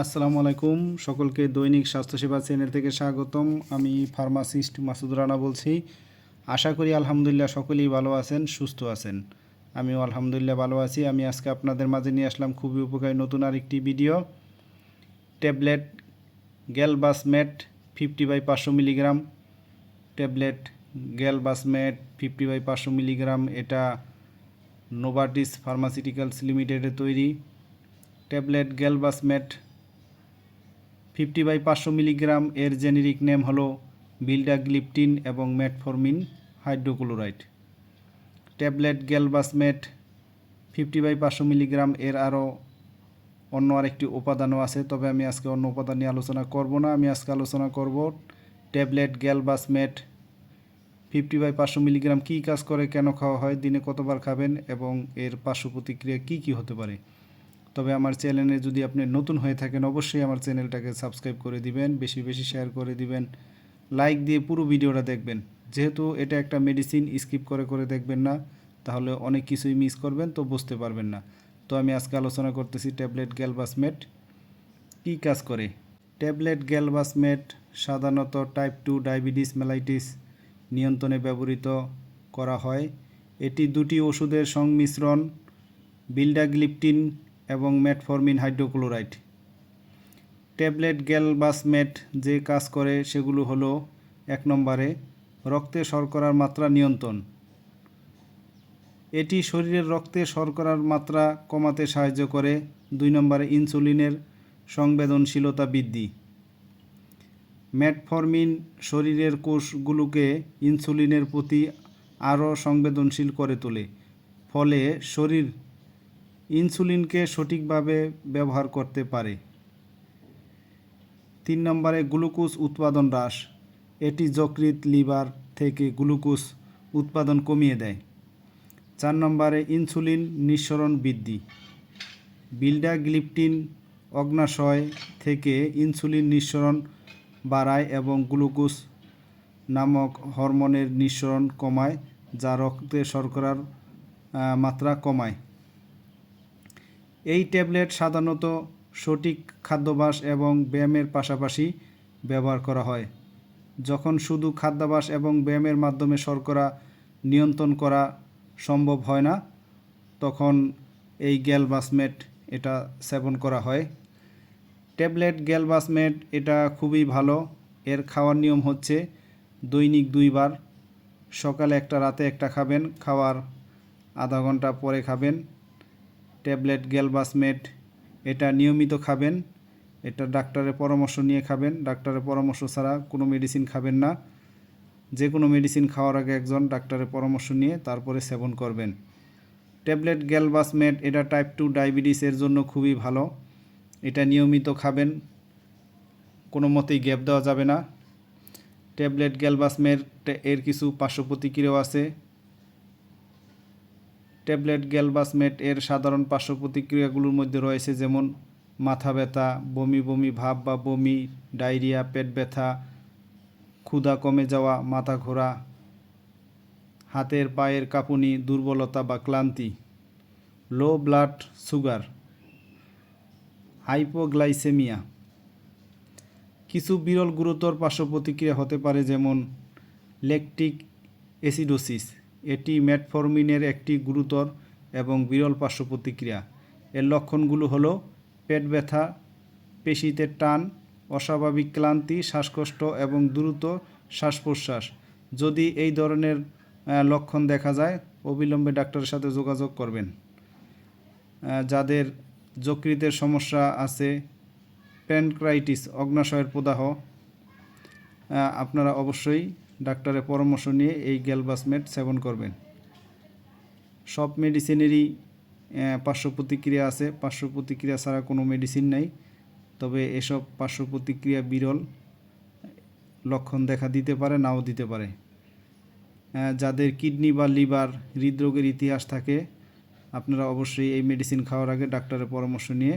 আসসালামু আলাইকুম। সকলকে দৈনিক স্বাস্থ্যসেবা চ্যানেল থেকে স্বাগতম। আমি ফার্মাসিস্ট মাসুদ রানা বলছি। আশা করি আলহামদুলিল্লাহ সকলেই ভালো আছেন, সুস্থ আছেন। আমিও আলহামদুলিল্লাহ ভালো আছি। আমি আজকে আপনাদের মাঝে নিয়ে আসলাম খুবই উপকারী নতুন আরেকটি video. Tablet Galvusmet fifty by পাঁচশো milligram. Tablet Galvusmet fifty by পাঁচশো মিলিগ্রাম। এটা নোভার্টিস ফার্মাসিউটিক্যালস লিমিটেডের তৈরি। ট্যাবলেট গ্যালবাসমেট ফিফটি বাই পাঁচশো মিলিগ্রাম এর জেনেরিক নেম হলো বিল্ডাগ্লিপটিন এবং metformin hydrochloride. Tablet Galvusmet fifty by পাঁচশো মিলিগ্রাম এর আরও অন্য আরেকটি উপাদানও আছে, তবে আমি আজকে অন্য উপাদান নিয়ে আলোচনা করব না। আমি আজকে আলোচনা করব ট্যাবলেট গ্যালবাসমেট ফিফটি বাই পাঁচশো মিলিগ্রাম কী কাজ করে, কেন খাওয়া হয়, দিনে কতবার খাবেন এবং এর পার্শ্ব প্রতিক্রিয়া কী কী হতে পারে। তবে আমার চ্যানেলে যদি আপনি নতুন হয়ে থাকেন, অবশ্যই আমার চ্যানেলটাকে সাবস্ক্রাইব করে দিবেন, বেশি বেশি শেয়ার করে দিবেন, লাইক দিয়ে পুরো ভিডিওটা দেখবেন। যেহেতু এটা একটা মেডিসিন স্কিপ করে করে দেখবেন না, তাহলে অনেক কিছুই মিস করবেন, তো বুঝতে পারবেন না। তো আমি আজকে আলোচনা করতেছি ট্যাবলেট গ্যালবাসমেট, কী কাজ করে? ট্যাবলেট গ্যালবাসমেট সাধারণত টাইপ টু ডায়াবেটিস মেলাইটিস নিয়ন্ত্রণে ব্যবহৃত করা হয়। এটি দুটি ওষুধের সংমিশ্রণ বিল্ডাগ্লিপটিন এবং মেটফরমিন হাইড্রোক্লোরাইড ট্যাবলেট গ্যালবাসমেট যে কাজ করে সেগুলো হলো এক নম্বরে রক্তে শর্করার মাত্রা নিয়ন্ত্রণ। এটি শরীরের রক্তে শর্করার মাত্রা কমাতে সাহায্য করে। দুই নম্বরে ইনসুলিনের সংবেদনশীলতা বৃদ্ধি। ম্যাটফরমিন শরীরের কোষগুলোকে ইনসুলিনের প্রতি আরও সংবেদনশীল করে তোলে। ফলে শরীর ইনসুলিনকে সঠিকভাবে ব্যবহার করতে পারে। তিন নম্বরে গ্লুকোজ উৎপাদন হ্রাস। এটি যকৃৎ, লিভার থেকে গ্লুকোজ উৎপাদন কমিয়ে দেয়। চার নম্বরে ইনসুলিন নিঃসরণ বৃদ্ধি। বিল্ডাগ্লিপটিন অগ্নাশয় থেকে ইনসুলিন নিঃসরণ বাড়ায় এবং গ্লুকোজ নামক হরমোনের নিঃসরণ কমায়, যা রক্তে শর্করার মাত্রা কমায়। এই ট্যাবলেট সাধারণত সঠিক খাদ্যাভ্যাস এবং ব্যায়ামের পাশাপাশি ব্যবহার করা হয়। যখন শুধু খাদ্যাভ্যাস এবং ব্যায়ামের মাধ্যমে শর্করা নিয়ন্ত্রণ করা সম্ভব হয় না, তখন এই গ্যালবাসমেট এটা সেবন করা হয়। ট্যাবলেট গ্যালবাসমেট এটা খুবই ভালো। এর খাওয়ার নিয়ম হচ্ছে দৈনিক দুইবার। সকালে একটা, রাতে একটা খাবেন, খাওয়ার আধা ঘণ্টা পরে খাবেন। ট্যাবলেট গ্যালবাসমেট এটা নিয়মিত খাবেন। এটা ডাক্তারের পরামর্শ নিয়ে খাবেন। ডাক্তারের পরামর্শ ছাড়া কোনো মেডিসিন খাবেন না। যে কোনো মেডিসিন খাওয়ার আগে একজন ডাক্তারের পরামর্শ নিয়ে তারপরে সেবন করবেন। ট্যাবলেট গ্যালবাসমেট এটা টাইপ টু ডায়াবেটিসের জন্য খুবই ভালো। এটা নিয়মিত খাবেন। কোনো মতেই গ্যাপ দেওয়া যাবে না। ট্যাবলেট গ্যালবাসমেট এর কিছু পার্শ্ব প্রতিক্রিয়াও আছে। ট্যাবলেট গ্যালবাসমেট এর সাধারণ পার্শ্ব প্রতিক্রিয়াগুলোর মধ্যে রয়েছে যেমন মাথা ব্যথা, বমি বমি ভাব বা বমি, ডায়রিয়া, পেট ব্যথা, ক্ষুধা কমে যাওয়া, মাথা ঘোরা, হাতের পায়ের কাঁপুনি, দুর্বলতা বা ক্লান্তি। Low blood sugar, hypoglycaemia. কিছু বিরল গুরুতর পার্শ্ব প্রতিক্রিয়া হতে পারে যেমন লেকটিক অ্যাসিডোসিস। এটি ম্যাটফরমিনের একটি গুরুতর এবং বিরল পার্শ্ব প্রতিক্রিয়া এর লক্ষণগুলো হলো পেট ব্যথা, পেশিতে টান, অস্বাভাবিক ক্লান্তি, শ্বাসকষ্ট এবং দ্রুত শ্বাস প্রশ্বাস যদি এই ধরনের লক্ষণ দেখা যায়, অবিলম্বে ডাক্তারের সাথে যোগাযোগ করবেন। যাদের যকৃতের সমস্যা আছে, প্যানক্রাইটিস অগ্নাশয়ের প্রদাহ আপনারা অবশ্যই ডাক্তারের পরামর্শ নিয়ে এই গ্যালবাসমেট সেবন করবেন। সব মেডিসিনেরই পার্শ্ব প্রতিক্রিয়া আছে। পার্শ্ব প্রতিক্রিয়া ছাড়া কোনো মেডিসিন নাই। তবে এসব পার্শ্ব প্রতিক্রিয়া বিরল লক্ষণ দেখা দিতে পারে, নাও দিতে পারে। যাদের কিডনি বা লিভার হৃদরোগের ইতিহাস থাকে, আপনারা অবশ্যই এই মেডিসিন খাওয়ার আগে ডাক্তারের পরামর্শ নিয়ে